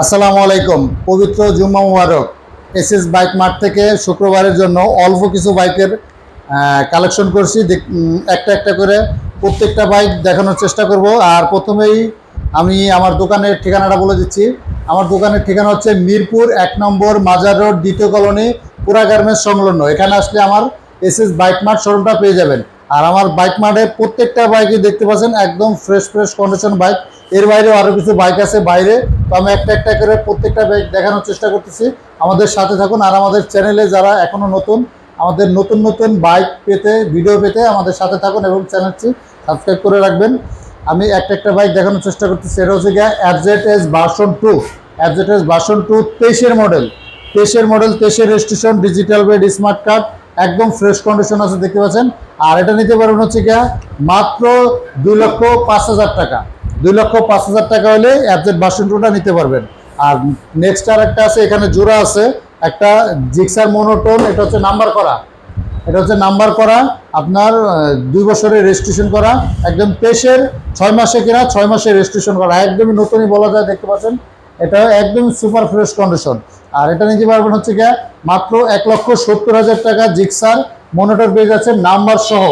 আসসালামু আলাইকুম। পবিত্র জুম্মা মুবারক। এসএস বাইক মার্ট থেকে শুক্রবারের জন্য অল্প কিছু বাইকের কালেকশন করছি। একটা একটা করে প্রত্যেকটা বাইক দেখানোর চেষ্টা করব। আর প্রথমেই আমি আমার দোকানের ঠিকানাটা বলে দিচ্ছি। আমার দোকানের ঠিকানা হচ্ছে মিরপুর এক নম্বর মাজার রোড, দ্বিতীয় কলোনি, পুরা গার্মেন্টস সংলগ্ন। এখানে আসলে আমার এসএস বাইক মার্ট শোরুমটা পেয়ে যাবেন। আর আমার বাইক মার্টে প্রত্যেকটা বাইকই দেখতে পাচ্ছেন, একদম ফ্রেশ ফ্রেশ কন্ডিশন বাইক। এর বাইরেও আরও কিছু বাইক আছে বাইরে। তো আমি একটা একটা করে প্রত্যেকটা বাইক দেখানোর চেষ্টা করতেছি। আমাদের সাথে থাকুন আর আমাদের চ্যানেলে যারা এখনও নতুন, আমাদের নতুন নতুন বাইক পেতে, ভিডিও পেতে আমাদের সাথে থাকুন এবং চ্যানেলটি সাবস্ক্রাইব করে রাখবেন। আমি একটা একটা বাইক দেখানোর চেষ্টা করতেছি। এটা হচ্ছে গিয়ে অ্যাবজেট এস ভার্সন টু। অ্যাবজেট এস ভার্সন টু তেইশের মডেল। তেইশের মডেল, তেইশের registration, digital bed, smart card, একদম ফ্রেশ কন্ডিশন আছে, দেখতে পাচ্ছেন। আর এটা নিতে পারবেন হচ্ছে গিয়া মাত্র দুই লক্ষ পাঁচ হাজার টাকা। দুই লক্ষ পাঁচ হাজার টাকা হলে অ্যাবজেট ভার্সন টুটা নিতে পারবেন। আর নেক্সট আর একটা আছে, এখানে জোড়া আছে, একটা জিক্সার মনোটোন, এটা হচ্ছে নাম্বার করা। এটা হচ্ছে নাম্বার করা, আপনার দুই বছরের রেজিস্ট্রেশন করা, একদম পেশের ছয় মাসে কেনা, ছয় মাসে রেজিস্ট্রেশন করা। একদমই নতুনই বলা যায়, দেখতে পাচ্ছেন? এটা একদম সুপার ফ্রেশ কন্ডিশন আর এটা নিতে পারবেন হচ্ছে গিয়ে মাত্র এক লক্ষ সত্তর হাজার টাকা জিক্সার মনিটর পেয়ে যাচ্ছে নাম্বার সহ।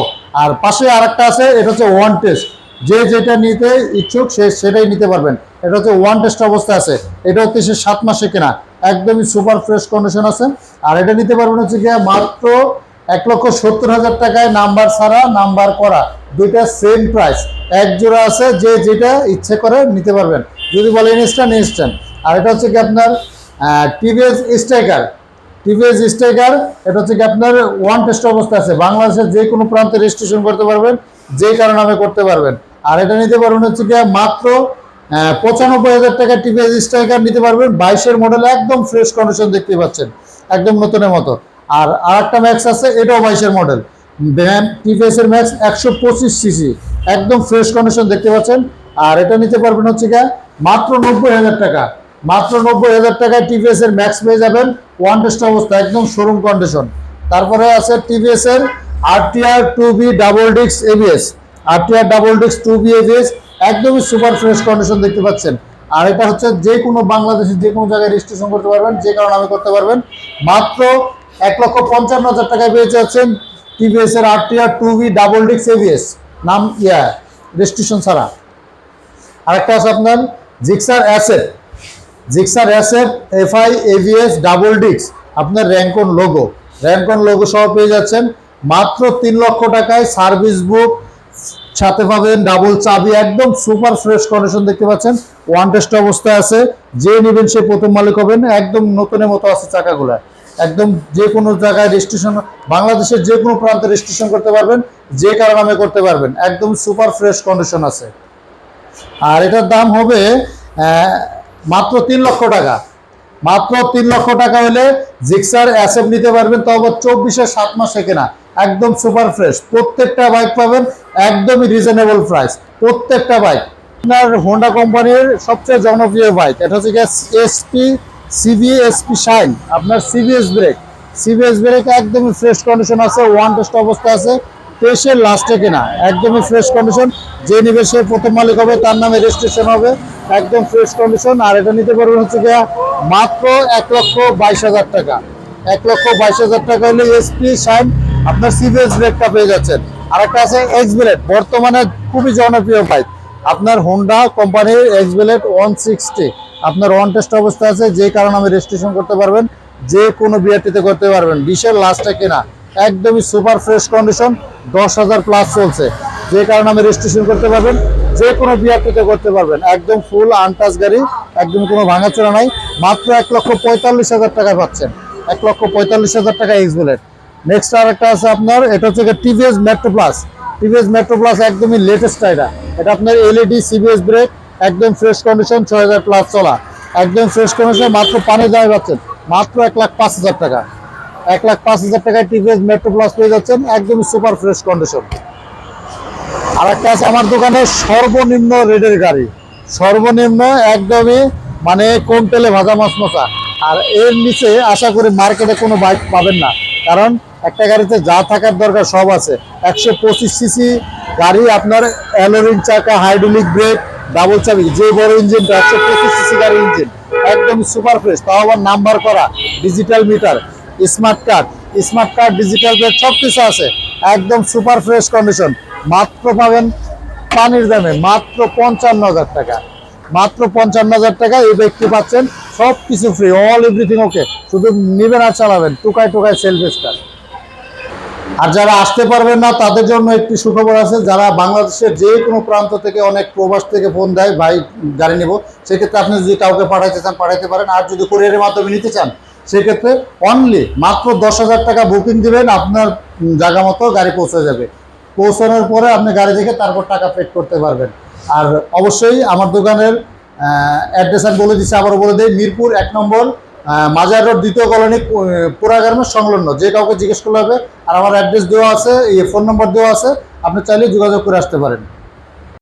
আর পাশে আরেকটা আছে, এটা হচ্ছে ওয়ান টেস্ট যে যেটা নিতে ইচ্ছুক সে সেটাই নিতে পারবেন। এটা হচ্ছে ওয়ান টেস্ট অবস্থা আছে। এটা হচ্ছে সে সাত মাসে কেনা। একদমই সুপার ফ্রেশ কন্ডিশন আছে। আর এটা নিতে পারবেন হচ্ছে গিয়ে মাত্র এক লক্ষ সত্তর হাজার টাকায় নাম্বার ছাড়া নাম্বার করা। দুইটা সেম প্রাইস এক জোড়া আছে, যে যেটা ইচ্ছে করে নিতে পারবেন। যদি বলে ইনস্ট্যান্ট ইনস্ট্যান্ট আর এটা হচ্ছে কি আপনার টিভিএস স্ট্রাইকার টিভিএস স্ট্রাইকার এটা হচ্ছে কি আপনার ওয়ান টেস্ট অবস্থা আছে। বাংলাদেশের যে কোনো প্রান্তে রেজিস্ট্রেশন করতে পারবেন। যে কারও নামে করতে পারবেন। আর এটা নিতে পারবেন হচ্ছে কি মাত্র পঁচানব্বই হাজার টাকা টিভিএস স্ট্রাইকার নিতে পারবেন। বাইশের মডেল একদম ফ্রেশ কন্ডিশন দেখতে পাচ্ছেন, একদম নতুনের মতো। আর আরেকটা ম্যাক্স আছে, এটাও বাইশের মডেল টিভিএস এর ম্যাক্স একশো পঁচিশ সিসি একদম ফ্রেশ কন্ডিশন দেখতে পাচ্ছেন। আর এটা নিতে পারবেন হচ্ছে গিয়ে মাত্র নব্বই হাজার টাকা। মাত্র নব্বই হাজার টাকায় টিভিএস এর ম্যাক্স পেয়ে যাবেন ওয়ান টেস্ট অবস্থা, একদম শোরুম কন্ডিশন তারপরে আছে টিভিএস এর আরটিআর টু বি ডাবল ডিক্স এবিএস আরটিআর ডাবল ডিক্স টু বি এবিএস একদমই সুপার ফ্রেশ কন্ডিশন দেখতে পাচ্ছেন। আর এটা হচ্ছে যে কোনো বাংলাদেশের যে কোনো জায়গায় রেজিস্ট্রেশন করতে পারবেন, যে কারণে আমি করতে পারবেন। মাত্র এক লক্ষ পঞ্চান্ন হাজার টাকায় পেয়ে যাচ্ছেন টিভিএস এর আরটিআর টু বি ডাবল ডিক্স এবিএস নাম ইয়া রেজিস্ট্রেশন ছাড়া। আরেকটা আছে আপনার Gixxer SF Gixxer SF FI ABS double ডিক্স আপনার র্যাঙ্কন লোগো র্যাঙ্কন লোগো সহ পেয়ে যাচ্ছেন। মাত্র তিন লক্ষ টাকায় সার্ভিস বুক সাথে পাবেন ডাবল চাবি, একদম সুপার ফ্রেশ কন্ডিশন দেখতে পাচ্ছেন। ওয়ান টেস্ট অবস্থায় আছে। যে নেবেন সে প্রথম মালিক হবেন। একদম নতুনের মতো আছে চাকাগুলো। একদম যে কোনো জায়গায় রেজিস্ট্রেশন বাংলাদেশের যে কোনো প্রান্তে রেজিস্ট্রেশন করতে পারবেন, যে কারও নামে করতে পারবেন। একদম সুপার ফ্রেশ কন্ডিশন আছে। আর এটার দাম হবে মাত্র তিন লক্ষ টাকা। মাত্র তিন লক্ষ টাকা হলে জিক্সার অ্যাসেপ নিতে পারবেন তো আবার চব্বিশে সাত মাসে কেনা একদম সুপার ফ্রেশ প্রত্যেকটা বাইক পাবেন, একদমই রিজনেবল প্রাইস প্রত্যেকটা বাইক আপনার হোন্ডা কোম্পানির সবচেয়ে জনপ্রিয় বাইক এটা হচ্ছে এসপি সিবি এসপি শাইন আপনার সিবিএস ব্রেক সিবিএস ব্রেক একদমই ফ্রেশ কন্ডিশন আছে ওয়ান টেস্ট অবস্থা আছে। তেইশের লাস্টে কেনা, একদমই ফ্রেশ কন্ডিশন যে নিবে সে প্রথম মালিক হবে, তার নামে রেজিস্ট্রেশন হবে। একদম ফ্রেশ কন্ডিশন আর এটা নিতে পারবেন হচ্ছে গিয়া মাত্র এক লক্ষ বাইশ হাজার টাকা। এক লক্ষ বাইশ হাজার টাকা হলে এসপি শাইন আপনার সিভিএস ব্রেকটা পেয়ে যাচ্ছেন। আর একটা আছে এক্স ব্লেড বর্তমানে খুবই জনপ্রিয় বাইক আপনার হোন্ডা কোম্পানির এক্স ব্লেড ওয়ান সিক্সটি আপনার ওয়ান টেস্ট অবস্থা আছে, যে কারণে আমি রেজিস্ট্রেশন করতে পারবেন, যে কোনো বিআরটিতে করতে পারবেন। বিশের লাস্টে কেনা, একদমই সুপার ফ্রেশ কন্ডিশন দশ হাজার প্লাস চলছে। যে কারণে আমি রেজিস্ট্রেশন করতে পারবেন যে কোনো বিআরটিতে করতে পারবেন। একদম ফুল আনটাচ গাড়ি, একদম কোনো ভাঙাচোরা নাই। মাত্র এক লক্ষ পঁয়তাল্লিশ হাজার টাকায় পাচ্ছেন। এক লক্ষ পঁয়তাল্লিশ হাজার টাকা এক্স বুলেট নেক্সট আর একটা আছে আপনার, এটা হচ্ছে TVS metro plus TVS metro plus একদমই লেটেস্ট এটা এটা আপনার এলইডি সিবিএস ব্রেক একদম ফ্রেশ কন্ডিশন ছয় হাজার প্লাস চলা। একদম ফ্রেশ কন্ডিশন মাত্র পানি দামে পাচ্ছেন। মাত্র এক লাখ পাঁচ হাজার টাকা। এক লাখ পাঁচ হাজার টাকায় টিভিএস মেট্রো প্লাস পেয়ে যাচ্ছেন, একদমই সুপার ফ্রেশ কন্ডিশন আর একটা আছে আমার দোকানে সর্বনিম্ন রেটের গাড়ি। সর্বনিম্ন একদমই মানে কম তেলে ভাজা মাছ মশা আর এর নিচে আশা করি মার্কেটে কোনো বাইক পাবেন না। কারণ একটা গাড়িতে যা থাকার দরকার সব আছে। একশো পঁচিশ সিসি গাড়ি আপনার অ্যালোরিং চাকা, হাইড্রোলিক ব্রেক, ডাবল চাবি, যে বড় ইঞ্জিনটা একশো পঁচিশ সিসি গাড়ির ইঞ্জিন। একদম সুপার ফ্রেশ, তাও আবার নাম্বার করা, digital meter, smart card. Smart card digital plate সব কিছু আছে। একদম সুপার ফ্রেশ কন্ডিশন মাত্র পাবেন পানির দামে মাত্র পঞ্চান্ন হাজার টাকা। মাত্র পঞ্চান্ন হাজার টাকা এই ব্যক্তি পাচ্ছেন। সব কিছু ফ্রি অল এভরিথিং ওকে শুধু নেবেন আর চালাবেন, টুকায় টুকায় সেলফ স্টার আর যারা আসতে পারবেন না, তাদের জন্য একটি সুখবর আছে। যারা বাংলাদেশের যে কোনো প্রান্ত থেকে অনেক প্রবাস থেকে ফোন দেয়, ভাই, গাড়ি নেব, সেক্ষেত্রে আপনি যদি কাউকে পাঠাইতে চান, পাঠাইতে পারেন। আর যদি কোরিয়ারের মাধ্যমে নিতে চান সেক্ষেত্রে অনলি মাত্র দশ হাজার টাকা বুকিং দিবেন, আপনার জায়গা মতো গাড়ি পৌঁছে যাবে। পৌঁছানোর পরে আপনি গাড়ি দেখে তারপর টাকা পেড করতে পারবেন। আর অবশ্যই আমার দোকানের অ্যাড্রেস আমি বলে দিচ্ছি, আবারও বলে দিই, মিরপুর এক নম্বর মাজার রোড দ্বিতীয় কলোনি পুরা সংলগ্ন। যে কাউকে জিজ্ঞেস করলে হবে, আর আমার অ্যাড্রেস দেওয়া আছে ফোন নম্বর দেওয়া আছে, আপনি চাইলে যোগাযোগ করে আসতে পারেন।